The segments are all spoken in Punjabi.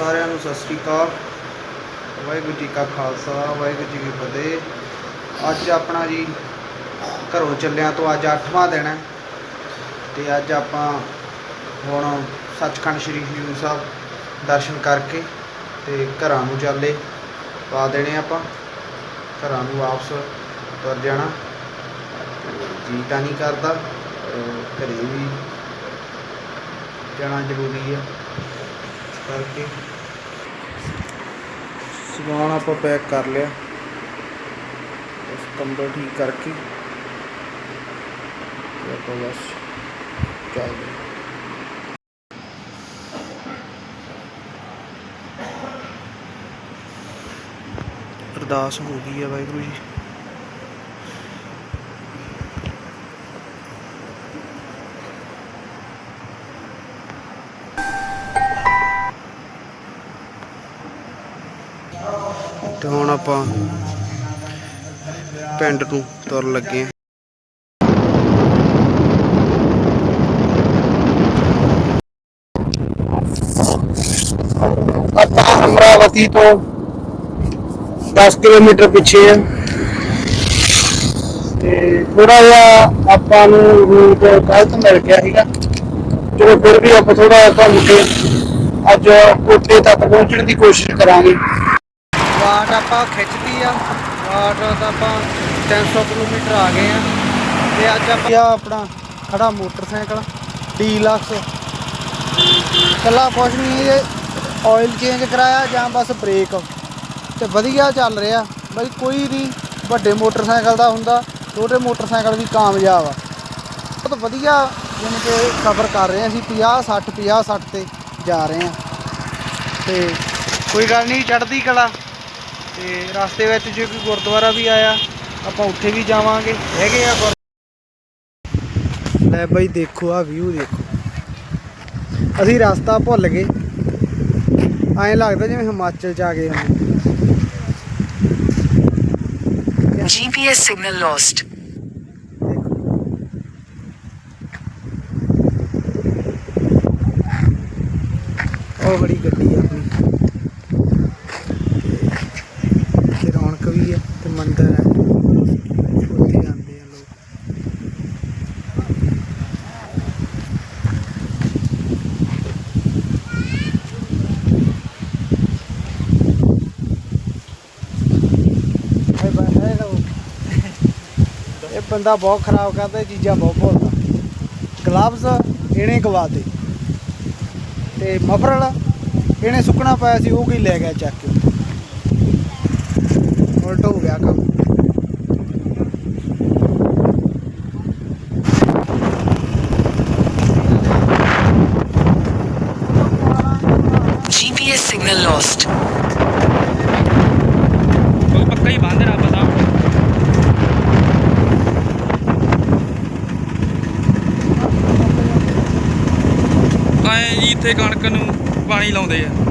ਸਾਰਿਆਂ ਨੂੰ ਸਤਿ ਸ੍ਰੀ ਅਕਾਲ। ਵਾਹਿਗੁਰੂ ਜੀ ਕਾ ਖਾਲਸਾ, ਵਾਹਿਗੁਰੂ ਜੀ ਕੀ ਫਤਿਹ। ਅੱਜ ਆਪਣਾ ਜੀ ਘਰੋਂ ਚੱਲਿਆਂ ਤੋਂ ਅੱਜ 8ਵਾਂ ਦਿਨ ਹੈ ਤੇ ਅੱਜ ਆਪਾਂ ਹੁਣ ਸੱਚਖੰਡ ਸ੍ਰੀ ਹਜੂਰ ਸਾਹਿਬ ਦਰਸ਼ਨ ਕਰਕੇ ਤੇ ਘਰਾਂ ਨੂੰ ਚੱਲੇ ਪਾ ਦੇਣੇ ਆਪਾਂ। ਘਰਾਂ ਨੂੰ ਵਾਪਸ ਤੁਰ ਜਾਣਾ। ਜੀ ਤਾਂ ਨਹੀਂ ਕਰਦਾ ਘਰੇ ਵੀ ਜਾਣਾ ਜ਼ਰੂਰੀ ਹੈ। ਇਸ ਕਰਕੇ ਸਮਾਨ ਆਪਾਂ ਪੈਕ ਕਰ ਲਿਆ। ਬਸ ਕੰਬਲ ਠੀਕ ਕਰਕੇ। ਤੇ ਆਪਾਂ ਬਸ ਚੱਲਦੇ ਹਾਂ। ਅਰਦਾਸ ਹੋ ਗਈ ਹੈ ਵਾਹਿਗੁਰੂ ਜੀ। ਤੇ ਹੁਣ ਆਪਾਂ ਪਿੰਡ ਨੂੰ ਤੁਰਨ ਲੱਗੇ ਹਾਂ ਆਪਾਂ ਅਮਰਾਵਤੀ ਤੋਂ 10 ਕਿਲੋਮੀਟਰ ਪਿੱਛੇ ਹੈ ਤੇ ਥੋੜਾ ਜਿਹਾ ਆਪਾਂ ਨੂੰ ਰੂਟ ਗਲਤ ਮਿਲ ਗਿਆ ਸੀਗਾ। ਚਲੋ ਫਿਰ ਵੀ ਆਪਾਂ ਥੋੜਾ ਤੁਹਾਨੂੰ ਕੇ ਅੱਜ ਕੋਟੇ ਤੱਕ ਪਹੁੰਚਣ ਦੀ ਕੋਸ਼ਿਸ਼ ਕਰਾਂਗੇ। ਵਾਟ ਆਪਾਂ ਖਿੱਚਦੀ ਆ। ਵਾਟ ਤਾਂ ਆਪਾਂ 300 ਕਿਲੋਮੀਟਰ ਆ ਗਏ ਆ। ਤੇ ਅੱਜ ਆਪਾਂ ਆ ਆਪਣਾ ਖੜਾ ਮੋਟਰਸਾਈਕਲ, ਡੀਲਕਸ। ਕੱਲਾ ਕੁਛ ਨਹੀਂ ਇਹ ਆਇਲ ਚੇਂਜ ਕਰਾਇਆ ਜਾਂ ਬਸ ਬ੍ਰੇਕ ਤੇ ਵਧੀਆ ਚੱਲ ਰਿਹਾ। ਬਈ ਕੋਈ ਵੀ ਵੱਡੇ ਮੋਟਰਸਾਈਕਲ ਦਾ ਹੁੰਦਾ, ਛੋਟੇ ਮੋਟਰਸਾਈਕਲ ਵੀ ਕਾਮਯਾਬ ਆ। ਬਹੁਤ ਵਧੀਆ ਜਿਵੇਂ ਕਿ ਸਫ਼ਰ ਕਰ ਰਹੇ ਹਾਂ ਅਸੀਂ 50 60 50 60 ਤੇ ਜਾ ਰਹੇ ਹਾਂ ਤੇ ਕੋਈ ਗੱਲ ਨਹੀਂ ਚੜ੍ਹਦੀ ਕਲਾ। ਤੇ ਰਸਤੇ ਵਿੱਚ ਜੇ ਕੋਈ ਗੁਰਦੁਆਰਾ ਵੀ ਆਇਆ ਆਪਾਂ ਉੱਥੇ ਵੀ ਜਾਵਾਂਗੇ। ਹੈਗੇ ਆ ਗੁਰ ਲੈ ਬਾਈ ਦੇਖੋ ਆ ਵਿਊ ਦੇਖੋ। ਅਸੀਂ ਰਸਤਾ ਭੁੱਲ ਗਏ। ਐਂ ਲੱਗਦਾ ਜਿਵੇਂ ਹਿਮਾਚਲ ਚ ਆ ਗਏ ਹਾਂ GPS signal lost. ਉਹ ਬੜੀ ਗੱਡੀ ਆ। ਆਪਣੀ ਤੇ ਰੌਣਕ ਵੀ ਹੈ ਤੇ ਮੰਦਿਰ ਹੈ ਉੱਥੇ ਜਾਂਦੇ ਆ ਲੋਕ ਹਾਏ ਬਾਈ ਹੈਲੋ ਇਹ ਬੰਦਾ ਬਹੁਤ ਖਰਾਬ ਕਰਦਾ ਚੀਜ਼ਾਂ ਬਹੁਤ ਭੁੱਲਦਾ। ਗਲਵਜ਼ ਇਹਨੇ ਗਵਾ ਦੇ ਤੇ ਮਫਰਲ ਇਹਨੇ ਸੁੱਕਣਾ ਪਾਇਆ ਸੀ ਉਹ ਕੀ ਲੈ ਗਿਆ ਚੱਕ ਕੇ? ਉਲਟ ਹੋ ਗਿਆ ਕੰਮ। GPS signal lost. ਕੋਈ ਪੱਕਾ ਹੀ ਬੰਦ ਰੱਬ ਦਾ ਕਣਕ ਨੂੰ ਪਾਣੀ ਲਾਉਂਦੇ ਆ।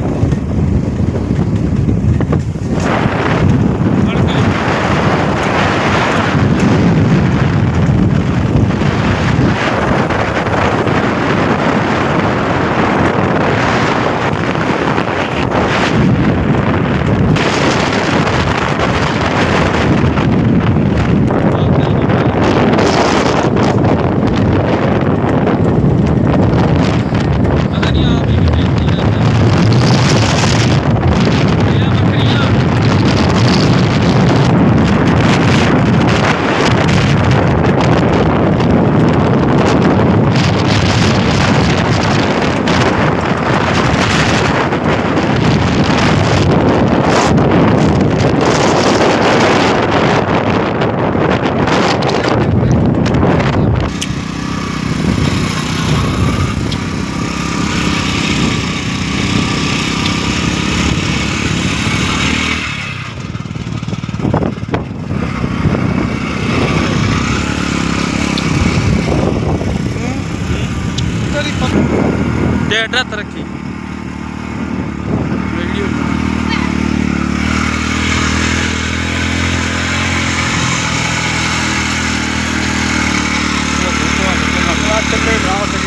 ਡੇਢ ਰੱਤ ਰੱਖੀ। ਵੀਡੀਓ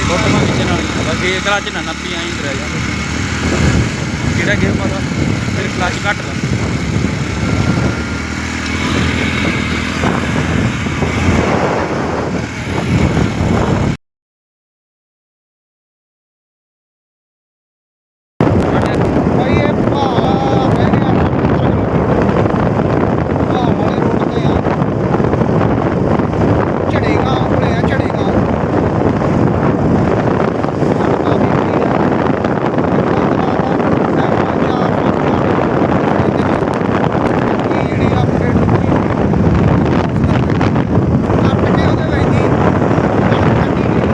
ਬਾਕੀ ਕਲਾਚ ਨਾ ਨੱਪੀ ਆਈ ਰਹਿ ਜਾ। ਜਿਹੜਾ ਗੇਅਰ ਪਾਦਾ ਫਿਰ ਕਲਚ ਘੱਟ ਲਾ ਭਾਈ ਇਹ ਭਾਲਾ ਬਹਿ ਗਿਆ ਭਾਲ ਵਾਲੇ ਰੋਡ ਤੇ ਆ ਝੜੇਗਾ ਕੋਲੇ ਆ ਝੜੇਗਾ ਜਿਹੜੀ ਅਪਡੇਟ ਹੋਈ ਆਪਣੇ ਉਹਦੇ ਵੈਦੀ ਕੱਢੀ ਗਈ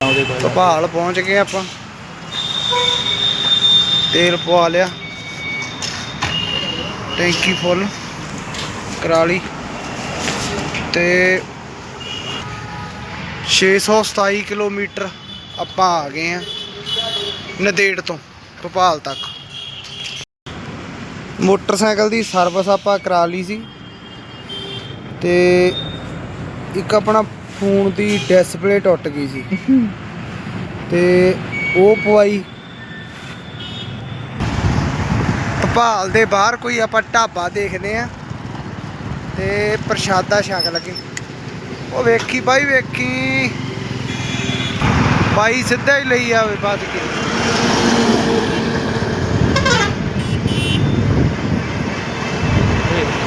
ਆ ਭੋਪਾਲ ਪਹੁੰਚ ਗਏ ਆਪਾਂ। ਤੇਲ ਪਵਾ ਲਿਆ। ਟੈਂਕੀ ਫੁੱਲ ਕਰਾ ਲਈ। ਤੇ 627 ਕਿਲੋਮੀਟਰ ਆਪਾਂ ਆ ਗਏ ਆ ਨਦੇੜ ਤੋਂ, ਭੋਪਾਲ ਤੱਕ। ਮੋਟਰਸਾਈਕਲ ਦੀ ਸਰਵਿਸ ਆਪਾਂ ਕਰਾ ਲਈ ਸੀ। ਤੇ ਇੱਕ ਆਪਣਾ ਫੋਨ ਦੀ ਡਿਸਪਲੇ ਟੁੱਟ ਗਈ ਸੀ। ਤੇ ਉਹ ਪਵਾਈ। ਭੋਪਾਲ ਦੇ ਬਾਹਰ ਕੋਈ ਆਪਾਂ ਢਾਬਾ ਦੇਖਦੇ ਆ ਤੇ ਪ੍ਰਸ਼ਾਦਾ ਛਕ ਲਗੇ। ਉਹ ਵੇਖੀ ਬਾਈ ਵੇਖੀ। ਬਾਈ ਸਿੱਧਾ ਹੀ ਲਈ ਆਵੇ ਬਾਅਦ ਕੇ।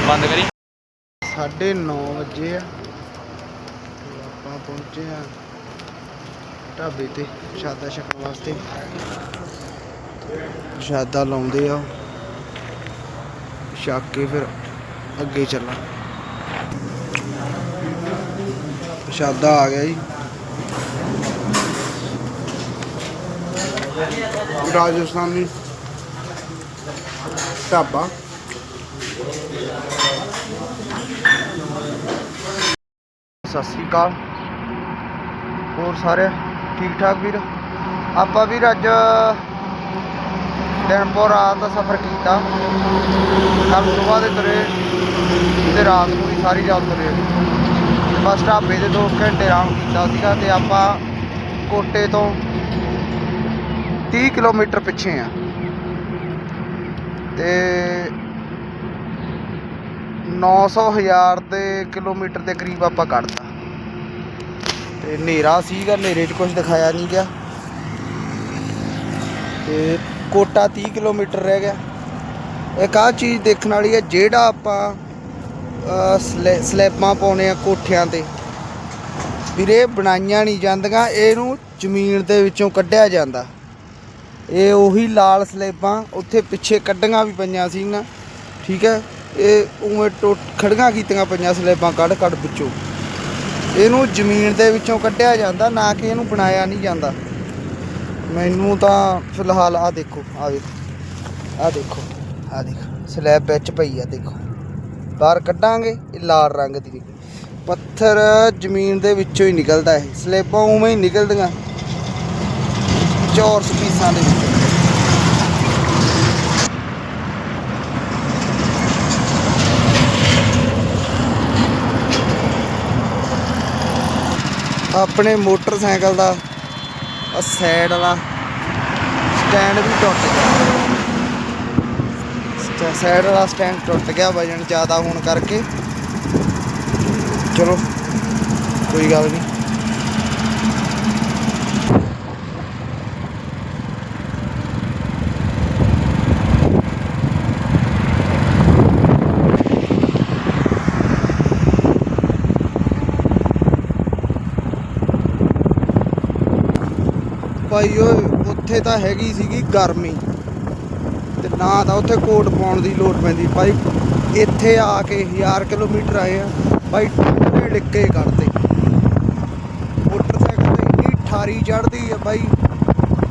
ਬੰਦ ਕਰੀ। 9:30 ਵਜੇ ਆ। ਆਪਾਂ ਪਹੁੰਚੇ ਆ ਢਾਬੇ ਤੇ ਪ੍ਰਸ਼ਾਦਾ ਛਕਣ ਵਾਸਤੇ। ਪ੍ਰਸ਼ਾਦਾ ਲਾਉਂਦੇ ਆ। ਛਕ ਕੇ ਫਿਰ ਅੱਗੇ ਚੱਲਾਂ। ਪ੍ਰਸ਼ਾਦਾ ਆ ਗਿਆ ਜੀ। ਰਾਜਸਥਾਨੀ ਢਾਬਾ। ਸਤਿ ਸ੍ਰੀ ਅਕਾਲ। ਹੋਰ ਸਾਰੇ ਠੀਕ ਠਾਕ ਵੀਰ? ਆਪਾਂ ਵੀਰ ਅੱਜ ਦਿਨਪੁਰ ਰਾਤ ਦਾ ਸਫ਼ਰ ਕੀਤਾ। ਕੱਲ ਸਵੇਰ ਦੇ ਤੁਰੇ ਤੇ ਰਾਤ ਨੂੰ ਵੀ ਸਾਰੀ ਰਾਤ ਤੁਰੇ ਬਸ ਢਾਬੇ ਦੇ 2 ਘੰਟੇ ਆਰਾਮ ਕੀਤਾ ਸੀਗਾ ਤੇ ਆਪਾਂ ਕੋਟੇ ਤੋਂ 30 ਕਿਲੋਮੀਟਰ ਪਿੱਛੇ ਆ। ਤੇ 900 ਹਜ਼ਾਰ ਦੇ ਕਿਲੋਮੀਟਰ ਦੇ ਕਰੀਬ ਆਪਾਂ ਕੱਢਤਾ। ਤੇ ਹਨੇਰਾ ਸੀਗਾ, ਹਨੇਰੇ 'ਚ ਕੁਝ ਦਿਖਾਇਆ ਨਹੀਂ ਗਿਆ। ਤੇ ਕੋਟਾ 30 ਕਿਲੋਮੀਟਰ ਰਹਿ ਗਿਆ। ਇੱਕ ਆਹ ਚੀਜ਼ ਦੇਖਣ ਵਾਲੀ ਹੈ, ਜਿਹੜਾ ਆਪਾਂ ਸਲੈ- ਸਲੈਬਾਂ ਪਾਉਨੇ ਆ ਕੋਠਿਆਂ ਤੇ। ਵੀਰੇ, ਬਣਾਈਆਂ ਨਹੀਂ ਜਾਂਦੀਆਂ, ਇਹਨੂੰ ਜ਼ਮੀਨ ਦੇ ਵਿੱਚੋਂ ਕੱਢਿਆ ਜਾਂਦਾ। ਇਹ ਉਹੀ ਲਾਲ ਸਲੇਬਾਂ, ਉੱਥੇ ਪਿੱਛੇ ਕੱਢੀਆਂ ਵੀ ਪਈਆਂ ਸੀ ਨਾ ਠੀਕ ਹੈ, ਇਹ ਉਵੇਂ ਟੁੱਟ ਖੜੀਆਂ ਕੀਤੀਆਂ ਪਈਆਂ ਸਲੇਬਾਂ ਕੱਢ ਕੱਢ ਵਿੱਚੋਂ। ਇਹਨੂੰ ਜ਼ਮੀਨ ਦੇ ਵਿੱਚੋਂ ਕੱਢਿਆ ਜਾਂਦਾ, ਨਾ ਕਿ ਇਹਨੂੰ ਬਣਾਇਆ ਨਹੀਂ ਜਾਂਦਾ। ਮੈਨੂੰ ਤਾਂ ਫਿਲਹਾਲ ਆ ਦੇਖੋ ਆ ਦੇਖੋ ਆ ਦੇਖੋ ਆ ਦੇਖੋ ਸਲੈਬ ਵਿੱਚ ਪਈ ਆ, ਦੇਖੋ। ਬਾਹਰ ਕੱਢਾਂਗੇ, ਇਹ ਲਾਲ ਰੰਗ ਦੀ ਪੱਥਰ ਜ਼ਮੀਨ ਦੇ ਵਿੱਚੋਂ ਹੀ ਨਿਕਲਦਾ ਹੈ ਸਲੇਬਾਂ ਉਵੇਂ ਹੀ ਨਿਕਲਦੀਆਂ। ਚੌਰਸ ਪੀਸਾਂ ਦੇ ਵਿੱਚ। ਆਪਣੇ ਮੋਟਰਸਾਈਕਲ ਦਾ ਆ ਸਾਈਡ ਵਾਲਾ ਸਟੈਂਡ ਵੀ ਟੁੱਟ ਗਿਆ। ਸਾਈਡ ਵਾਲਾ ਸਟੈਂਡ ਟੁੱਟ ਗਿਆ ਵਜਨ ਜ਼ਿਆਦਾ ਹੋਣ ਕਰਕੇ। ਚਲੋ, ਕੋਈ ਗੱਲ ਨਹੀਂ ਭਾਈ ਓਏ, ਉੱਥੇ ਤਾਂ ਹੈਗੀ ਸੀਗੀ ਗਰਮੀ। ਤੇ ਨਾ ਤਾਂ ਉੱਥੇ ਕੋਟ ਪਾਉਣ ਦੀ ਲੋੜ ਪੈਂਦੀ। ਭਾਈ, ਇੱਥੇ ਆ ਕੇ 1000 ਕਿਲੋਮੀਟਰ ਆਏ ਆ। ਭਾਈ ਠੰਡੇ ਡਿੱਕੇ ਕੱਢਦੇ ਮੋਟਰਸਾਈਕਲ ਤੇ ਇੰਨੀ ਠਾਰੀ ਚੜਦੀ ਆ ਭਾਈ।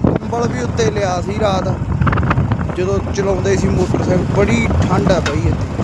ਕੰਬਲ ਵੀ ਉੱਤੇ ਲਿਆ ਸੀ ਰਾਤ। ਜਦੋਂ ਚਲਾਉਂਦੇ ਸੀ ਮੋਟਰਸਾਈਕਲ, ਬੜੀ ਠੰਡ ਆ ਭਾਈ ਇੱਥੇ।